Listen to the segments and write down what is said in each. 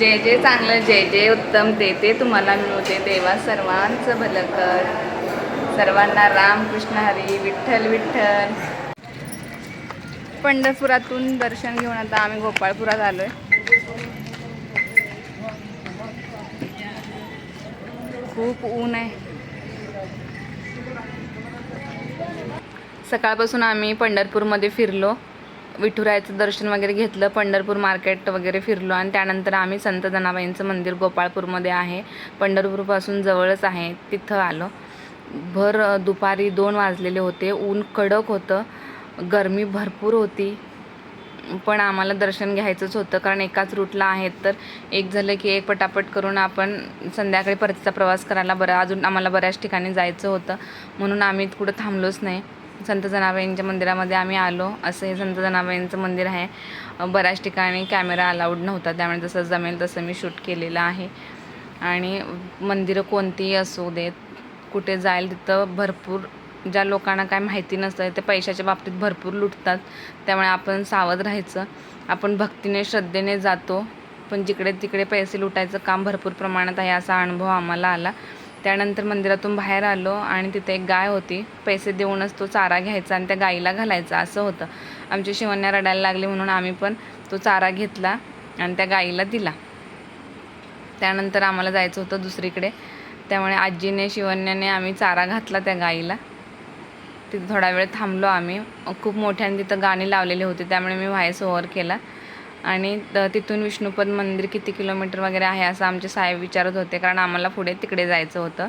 जे जे चांगलं जे जे उत्तम ते ते तुम्हाला मिळवते. देवा सर्वांचं भलं कर. सर्वांना राम कृष्ण हरी विठ्ठल विठ्ठल. पंढरपुरातून दर्शन घेऊन आता आम्ही गोपाळपुरात आलो आहे खूप ऊन आहे. सकाळपासून आम्ही पंढरपूरमध्ये फिरलो. विठुरायाचं दर्शन वगैरे घेतलं पंढरपूर मार्केट वगैरे फिरलो आणि त्यानंतर आम्ही संत जनाबाईंचं मंदिर गोपाळपूरमध्ये आहे. पंढरपूरपासून जवळच आहे तिथं आलो. भर दुपारी दोन वाजलेले होते. ऊन कडक होतं. गरमी भरपूर होती. पण आम्हाला दर्शन घ्यायचंच होतं. कारण एकाच रूटला आहेत तर एक झालं की एक पटापट करून आपण संध्याकाळी परतीचा प्रवास करायला बरं अजून आम्हाला बऱ्याच ठिकाणी जायचं होतं. म्हणून आम्ही कुठं थांबलोच नाही. संत जनाबाईंच्या मंदिरामध्ये आम्ही आलो. असं हे संत जनाबाईंचं मंदिर आहे. बऱ्याच ठिकाणी कॅमेरा अलाउड नव्हता. त्यामुळे जसं जमेल तसं मी शूट केलेलं आहे. आणि मंदिरं कोणतीही असू देत कुठे जाईल तिथं भरपूर ज्या लोकांना काय माहिती नसतं ते पैशाच्या बाबतीत भरपूर लुटतात. त्यामुळे आपण सावध राहायचं. आपण भक्तीने श्रद्धेने जातो. पण जिकडे तिकडे पैसे लुटायचं काम भरपूर प्रमाणात आहे असा अनुभव आम्हाला आला. त्यानंतर मंदिरातून बाहेर आलो आणि तिथे एक गाय होती. पैसे देऊनच तो चारा घ्यायचा आणि त्या गाईला घालायचा असं होतं. आमची शिवण्या रडायला लागली म्हणून आम्ही पण तो चारा घेतला आणि त्या गाईला दिला. त्यानंतर आम्हाला जायचं होतं दुसरीकडे. त्यामुळे आजीने शिवण्याने आम्ही चारा घातला त्या गाईला. तिथे थोडा वेळ थांबलो आम्ही. खूप मोठ्याने तिथं गाणी लावलेली होती त्यामुळे मी व्हायस ओव्हर केला. आणि तिथून विष्णुपद मंदिर किती किलोमीटर वगैरे आहे असं आमचे साहेब विचारत होते कारण आम्हाला पुढे तिकडे जायचं होतं.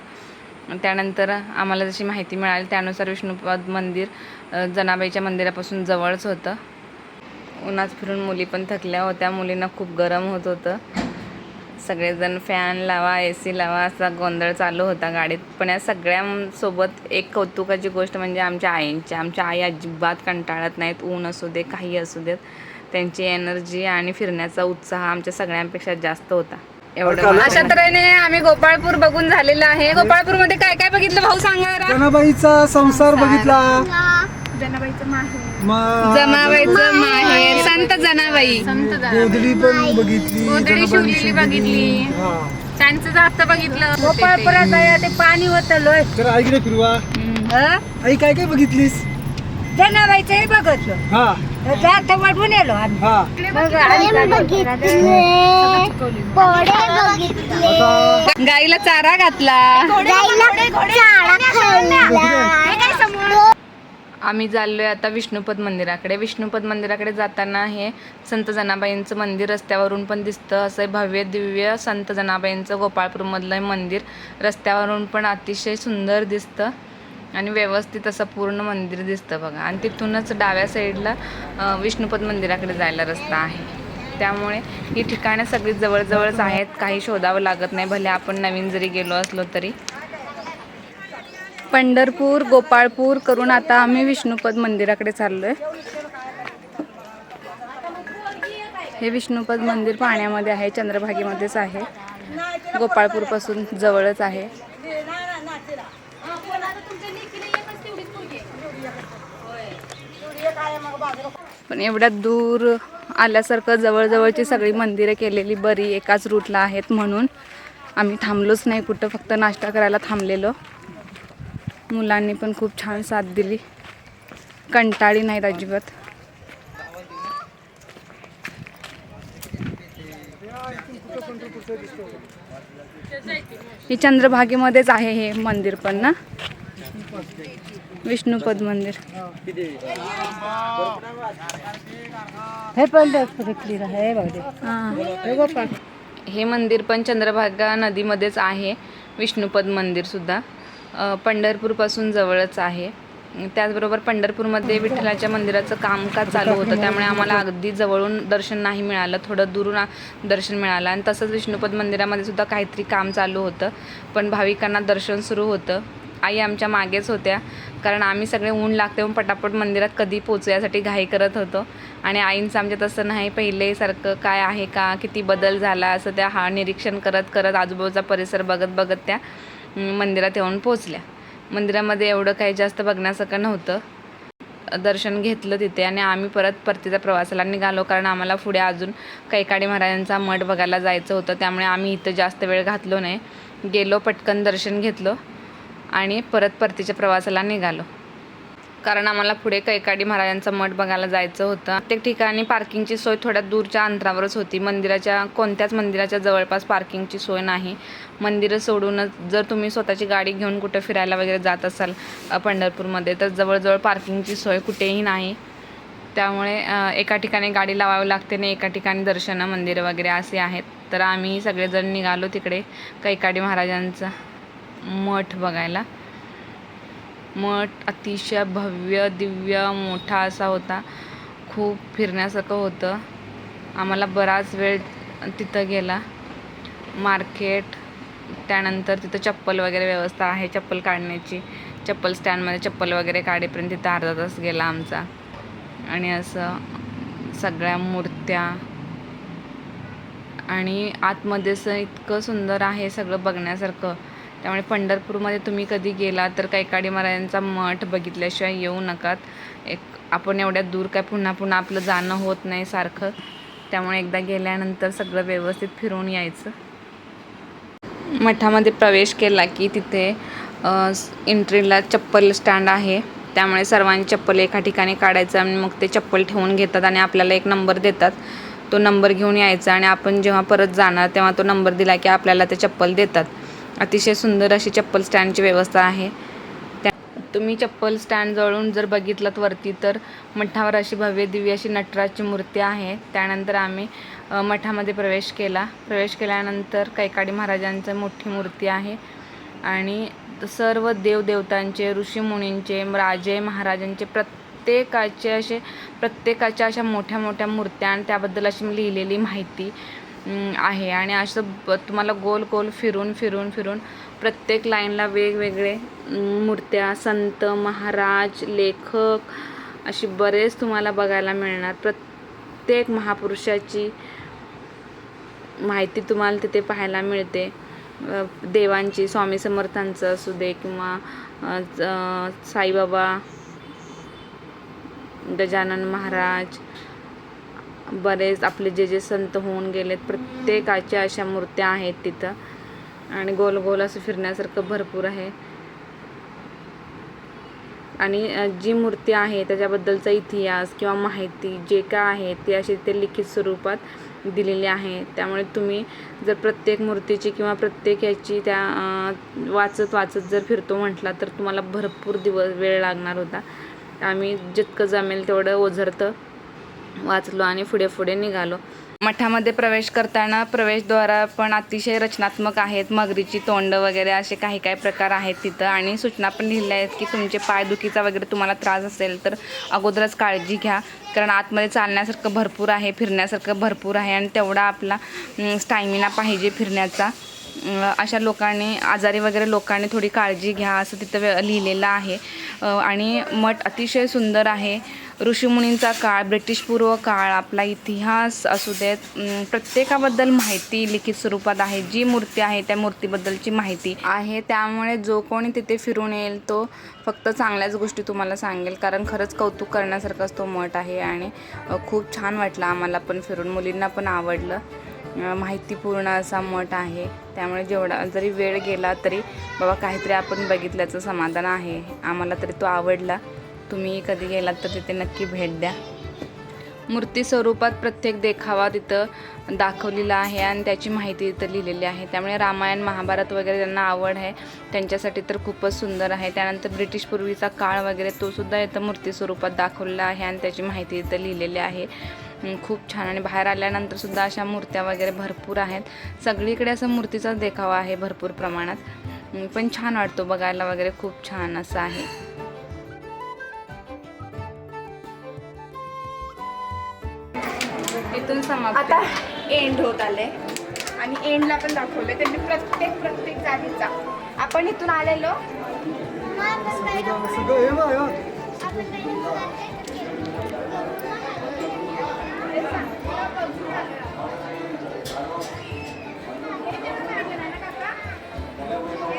त्यानंतर आम्हाला जशी माहिती मिळाली त्यानुसार विष्णुपद मंदिर जनाबाईच्या मंदिरापासून जवळच होतं. उन्हात फिरून मुली पण थकल्या होत्या मुलींना खूप गरम होत होतं. सगळेजण फॅन लावा ए सी लावा असा गोंधळ चालू होता गाडीत. पण या सगळ्यांसोबत एक कौतुकाची गोष्ट म्हणजे आमच्या आईंची. आमच्या आई अजिबात कंटाळत नाहीत ऊन असू दे काही असू देत. त्यांची एनर्जी आणि फिरण्याचा उत्साह आमच्या सगळ्यांपेक्षा जास्त होता. एवढं अशा तऱ्हेने आम्ही गोपाळपूर बघून झालेलं आहे. गोपाळपूरमध्ये काय काय बघितलं भाऊ सांगा जरा. जनाबाईचा संसार बघितला. मग जनाबाईचं माहेर. संत जनाबाई. गोधडी पण बघितली गोधडी शिवलेली बघितली. हा. त्यांचं जास्त बघितलं. गोपाळपुरात आहे ते पाणी होतं लोय तर फिरवा आई काय काय बघितलीस? बघितलं. हा. जात येलो आम्ही. हा. मग आम्ही आता गाईला चारा घातला. आम्ही चाललोय आता विष्णुपद मंदिराकडे. विष्णुपद मंदिराकडे जाताना हे संत जनाबाईंचं मंदिर रस्त्यावरून पण दिसतं. असं हे भव्य दिव्य संत जनाबाईंचं गोपाळपूरमधलं हे मंदिर रस्त्यावरून पण अतिशय सुंदर दिसतं. आणि व्यवस्थित असं पूर्ण मंदिर दिसतं बघा. आणि तिथूनच डाव्या साईडला विष्णुपद मंदिराकडे जायला रस्ता आहे. त्यामुळे ही ठिकाणं सगळी जवळजवळच आहेत. काही शोधावं लागत नाही. भले आपण नवीन जरी गेलो असलो तरी. पंढरपूर गोपाळपूर करून आता आम्ही विष्णुपद मंदिराकडे चाललोय. हे विष्णुपद मंदिर पाण्यामध्ये आहे. चंद्रभागेमध्येच आहे. गोपाळपूरपासून जवळच आहे. पण एवढ्या दूर आल्यासारखं जवळजवळची सगळी मंदिरं केलेली बरी एकाच रूटला आहेत म्हणून. आम्ही थांबलोच नाही कुठं फक्त नाश्ता करायला थांबलेलो. मुलांनी पण खूप छान साथ दिली. कंटाळी नाहीत अजिबात. ही चंद्रभागेमध्येच आहे हे मंदिर पण ना? विष्णुपद मंदिर हे पण क्लिअर आहे बघ. ते. हां मंदिर पण चंद्रभागा नदीमध्येच आहे विष्णुपद मंदिरसुद्धा अ, पंढरपूरपासून जवळच आहे. त्याचबरोबर पंढरपूरमध्ये विठ्ठलाच्या मंदिराचं कामकाज चालू होतं त्यामुळे आम्हाला अगदी जवळून दर्शन नाही मिळालं थोडं दुरून दर्शन मिळालं. आणि तसंच विष्णुपद मंदिरामध्ये सुद्धा काहीतरी काम चालू होतं पण भाविकांना दर्शन सुरू होतं. आई आमच्या मागेच होत्या. कारण आम्ही सगळे ऊन लागते म्हणून पटापट मंदिरात कधी पोचू यासाठी घाई करत होतो. आणि आईंचं आमच्या तसं नाही पहिलेसारखं काय आहे का किती बदल झाला असं त्या हा निरीक्षण करत करत आजूबाजूचा परिसर बघत बघत त्या मंदिरात येऊन पोचल्या मंदिरामध्ये एवढं काही जास्त बघण्यासारखं नव्हतं. दर्शन घेतलं तिथे आणि आम्ही परत परतीच्या प्रवासाला निघालो. कारण आम्हाला पुढे अजून कैकाडी महाराजांचा मठ बघायला जायचं होतं. त्यामुळे आम्ही इथं जास्त वेळ घातलो नाही. गेलो पटकन दर्शन घेतलं. आणि परत परतीच्या प्रवासाला निघालो. कारण आम्हाला पुढे कैकाडी महाराजांचा मठ बघायला जायचं होतं. प्रत्येक ठिकाणी पार्किंगची सोय थोड्या दूरच्या अंतरावरच होती. मंदिराच्या कोणत्याच मंदिराच्या जवळपास पार्किंगची सोय नाही. मंदिरं सोडूनच जर तुम्ही स्वतःची गाडी घेऊन कुठं फिरायला वगैरे जात असाल पंढरपूरमध्ये तर जवळजवळ पार्किंगची सोय कुठेही नाही. त्यामुळे एका ठिकाणी गाडी लावावी लागते आणि एका ठिकाणी दर्शनं मंदिरं वगैरे असे आहेत. तर आम्ही सगळेजण निघालो तिकडे कैकाडी महाराजांचं. मठ बघायला. मठ अतिशय भव्य दिव्य मोठा असा होता. खूप फिरण्यासारखं होतं. आम्हाला बराच वेळ तिथं गेला. मार्केट त्यानंतर तिथं चप्पल वगैरे व्यवस्था आहे चप्पल काढण्याची. चप्पल स्टँडमध्ये चप्पल वगैरे काढेपर्यंत तिथं अर्धा तास गेला आमचा. आणि असं सगळ्या मूर्त्या आणि आतमध्ये असं इतकं सुंदर आहे सगळं बघण्यासारखं. त्यामुळे पंढरपूरमध्ये तुम्ही कधी गेला तर कैकाडी महाराजांचा मठ बघितल्याशिवाय येऊ नकात. एक आपण एवढ्या दूर काय पुन्हा पुन्हा आपलं जाणं होत नाही सारखं. त्यामुळे एकदा गेल्यानंतर सगळं व्यवस्थित फिरून यायचं. मठामध्ये प्रवेश केला की तिथे एंट्रीला चप्पल स्टँड आहे. त्यामुळे सर्वांनी चप्पल एका ठिकाणी काढायचं आणि मग ते चप्पल ठेवून घेतात आणि आपल्याला एक नंबर देतात. तो नंबर घेऊन यायचा आणि आपण जेव्हा परत जाणार तेव्हा तो नंबर दिला की आपल्याला ते चप्पल देतात. अतिशय सुंदर अशी चप्पल स्टँडची व्यवस्था आहे. त्या तुम्ही चप्पल स्टँड जवळून जर बघितलात वरती तर मठावर अशी भव्य दिव्य अशी नटराजची मूर्ती आहे. त्यानंतर आम्ही मठामध्ये प्रवेश केला. प्रवेश केल्यानंतर कैकाडी महाराजांची मोठी मूर्ती आहे. आणि सर्व देवदेवतांचे ऋषीमुनींचे राजे महाराजांचे प्रत्येकाचे असे प्रत्येकाच्या अशा मोठ्या मोठ्या मूर्त्या आणि त्याबद्दल अशी लिहिलेली माहिती. आहे. आणि असं तुम्हाला गोल गोल फिरून फिरून फिरून प्रत्येक लाईनला वेगवेगळे मूर्त्या संत महाराज लेखक अशी बरेच तुम्हाला बघायला मिळणार. प्रत्येक महापुरुषाची माहिती तुम्हाला तिथे पाहायला मिळते. देवांची स्वामी समर्थांचं असू दे किंवा साईबाबा गजानन महाराज बरेच आपले जे जे संत होऊन गेलेत प्रत्येकाच्या अशा मूर्त्या आहेत तिथं. आणि गोल गोल असं फिरण्यासारखं भरपूर आहे. आणि जी मूर्ती आहे त्याच्याबद्दलचा इतिहास किंवा माहिती जे काय आहे ते अशी ते लिखित स्वरूपात दिलेली आहे. त्यामुळे तुम्ही जर प्रत्येक मूर्तीची किंवा प्रत्येक याची त्या वाचत वाचत जर फिरतो म्हटला तर तुम्हाला भरपूर दिवस वेळ लागणार होता. आम्ही जितकं जमेल तेवढं ओझरतं वाचलो आणि पुढे पुढे निघालो. मठामध्ये प्रवेश करताना प्रवेशद्वारा पण अतिशय रचनात्मक आहेत. मगरीची तोंड वगैरे असे काही काही प्रकार आहेत तिथं. आणि सूचना पण लिहिल्या आहेत की तुमचे पायदुखीचा वगैरे तुम्हाला त्रास असेल तर अगोदरच काळजी घ्या. कारण आतमध्ये चालण्यासारखं भरपूर आहे फिरण्यासारखं भरपूर आहे आणि तेवढा आपला स्टॅमिना पाहिजे फिरण्याचा. अशा लोकांनी आजारी वगैरे लोकांनी थोडी काळजी घ्या असं तिथं लिहिलेलं आहे. आणि मठ अतिशय सुंदर आहे. ऋषीमुनींचा काळ ब्रिटिशपूर्व काळ आपला इतिहास असू देत प्रत्येकाबद्दल माहिती लिखित स्वरूपात आहे. जी मूर्ती आहे त्या मूर्तीबद्दलची माहिती आहे. त्यामुळे जो कोणी तिथे फिरून येईल तो फक्त चांगल्याच गोष्टी तुम्हाला सांगेल. कारण खरंच कौतुक करण्यासारखाच तो मठ आहे आणि खूप छान वाटलं आम्हाला पण फिरून. मुलींना पण आवडलं. माहितीपूर्ण असा मठ आहे. त्यामुळे जेवढा जरी वेळ गेला तरी बाबा काहीतरी आपण बघितल्याचं समाधान आहे. आम्हाला तरी तो आवडला. तुम्ही कधी गेलात तर तिथे नक्की भेट द्या. मूर्ती स्वरूपात प्रत्येक देखावा तिथं दाखवलेला आहे आणि त्याची माहिती तिथं लिहिलेली आहे. त्यामुळे रामायण महाभारत वगैरे त्यांना आवड आहे त्यांच्यासाठी तर खूपच सुंदर आहे. त्यानंतर ब्रिटिश पूर्वीचा काळ वगैरे तोसुद्धा इथं मूर्ती स्वरूपात दाखवलेला आहे आणि त्याची माहिती इथं लिहिलेली आहे. खूप छान. आणि बाहेर आल्यानंतरसुद्धा अशा मूर्त्या वगैरे भरपूर आहेत. सगळीकडे असं मूर्तीचाच देखावा आहे भरपूर प्रमाणात. पण छान वाटतो बघायला वगैरे. खूप छान असं आहे. इथून समाप्त आता एंड होत आले आणि एंडला पण दाखवलं त्यांनी प्रत्येक प्रत्येक जागेचा आपण इथून आलेलो.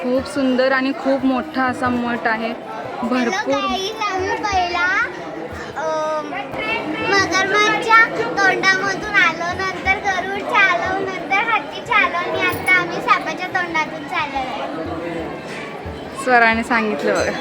खूप सुंदर आणि खूप मोठा असा मठ आहे. भरपूर पहिला मगरमच्छच्या तोंडामधून आलो नंतर गरुड आलो नंतर हत्ती आलो आणि आता आम्ही सापाच्या तोंडातून चाललेलो आहे. स्वराने सांगितलं बघा.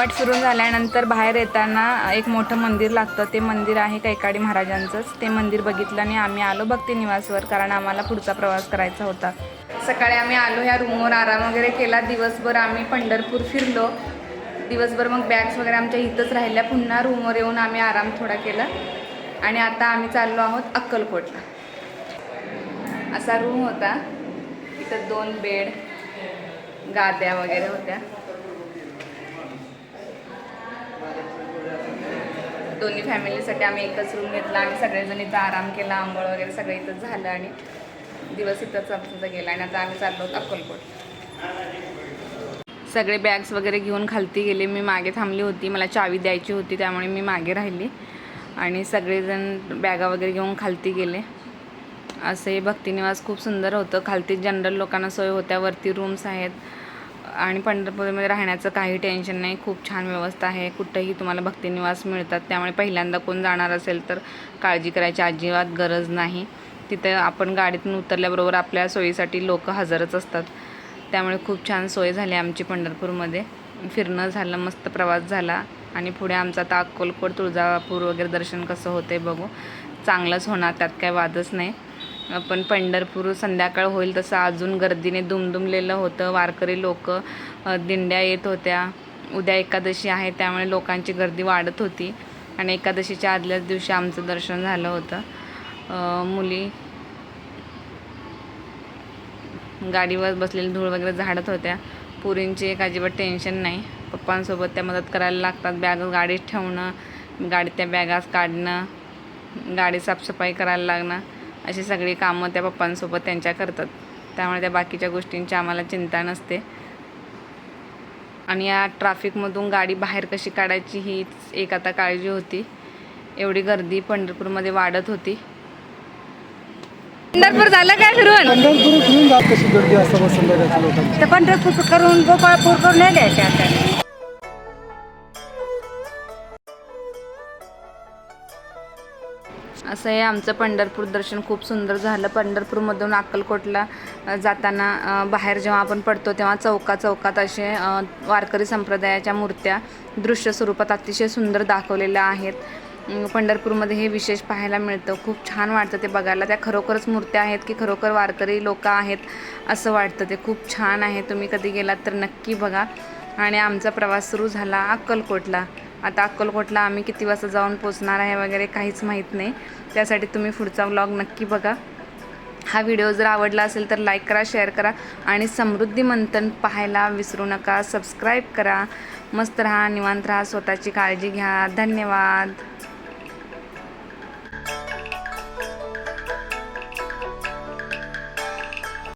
घुमट फिरून झाल्यानंतर बाहेर येताना एक मोठं मंदिर लागतं. ते मंदिर आहे कैकाडी महाराजांचंच. ते मंदिर बघितलं आणि आम्ही आलो भक्ती निवासवर कारण आम्हाला पुढचा प्रवास करायचा होता. सकाळी आम्ही आलो ह्या रूमवर. आराम वगैरे केला. दिवसभर आम्ही पंढरपूर फिरलो. दिवसभर मग बॅग्स वगैरे आमच्या इथंच राहिल्या. पुन्हा रूमवर येऊन आम्ही आराम थोडा केला. आणि आता आम्ही चाललो आहोत अक्कलकोटला. असा रूम होता. इथं दोन बेड गाद्या वगैरे होत्या. दोन्ही फॅमिलीसाठी आम्ही एकच रूम घेतला. आणि सगळेजण इथं आराम केला आंघोळ वगैरे सगळं इथंच झालं आणि दिवस इथंच आमचा गेला आणि आता आम्ही चाललो होतो अक्कलकोट. सगळे बॅग्स वगैरे घेऊन खालती गेले. मी मागे थांबली होती. मला चावी द्यायची होती त्यामुळे मी मागे राहिली. आणि सगळेजण बॅगा वगैरे घेऊन खालती गेले. असं हे भक्तिनिवास खूप सुंदर होतं. खालती जनरल लोकांना सोय होत्या. वरती रूम्स आहेत. आणि पंढरपूरमध्ये राहण्याचं काही टेन्शन नाही. खूप छान व्यवस्था आहे. कुठंही तुम्हाला भक्तिनिवास मिळतात. त्यामुळे पहिल्यांदा कोण जाणार असेल तर काळजी करायची अजिबात गरज नाही. तिथे आपण गाडीतून उतरल्याबरोबर आपल्या सोयीसाठी लोक हजरच असतात. त्यामुळे खूप छान सोय झाली आमची पंढरपूरमध्ये. फिरणं झालं मस्त प्रवास झाला. आणि पुढे आमचा आता अक्कलकोट तुळजापूर वगैरे दर्शन कसं होते बघू. चांगलंच होणार त्यात काही वादच नाही. पण पंढरपूर संध्याकाळ होईल तसं अजून गर्दीने दुमदुमलेलं होतं. वारकरी लोक दिंड्या येत होत्या. उद्या एकादशी आहे त्यामुळे लोकांची गर्दी वाढत होती. आणि एकादशीच्या आदल्याच दिवशी आमचं दर्शन झालं होतं. मुली गाडीवर बसलेली धूळ वगैरे झाडत होत्या. पुरींची एक अजिबात टेन्शन नाही. पप्पांसोबत त्या मदत करायला लागतात. बॅग गाडीत ठेवणं गाडीत त्या बॅगास काढणं गाडी साफसफाई करायला लागणं. अशी सगळी कामं त्या पप्पांसोबत त्यांच्या करतात. त्यामुळे त्या बाकीच्या गोष्टींची आम्हाला चिंता नसते. आणि या ट्रॅफिकमधून गाडी बाहेर कशी काढायची हीच एक आता काळजी होती. एवढी गर्दी पंढरपूरमध्ये वाढत होती. पंढरपूर झालं काय फिरून? पंढरपूर करून गोपाळपूर करून असं हे आमचं पंढरपूर दर्शन खूप सुंदर झालं. पंढरपूरमधून अक्कलकोटला जाताना बाहेर जेव्हा आपण पडतो तेव्हा चौका चौकात असे वारकरी संप्रदायाच्या मूर्त्या दृश्य स्वरूपात अतिशय सुंदर दाखवलेल्या आहेत. पंढरपूरमध्ये हे विशेष पाहायला मिळतं. खूप छान वाटतं ते बघायला. त्या खरोखरच मूर्त्या आहेत की खरोखर वारकरी लोक आहेत असं वाटतं ते. खूप छान आहे. तुम्ही कधी गेलात तर नक्की बघा. आणि आमचा प्रवास सुरू झाला अक्कलकोटला. आता अक्कलकोटला आम्ही किती वाजता जाऊन पोचणार आहे वगैरे काहीच माहीत नाही. त्यासाठी तुम्ही पुढचा व्लॉग नक्की बघा. हा व्हिडिओ जर आवडला असेल तर लाईक करा शेअर करा आणि समृद्धी मंथन पाहायला विसरू नका. सबस्क्राईब करा. मस्त राहा निवांत राहा स्वतःची काळजी घ्या. धन्यवाद.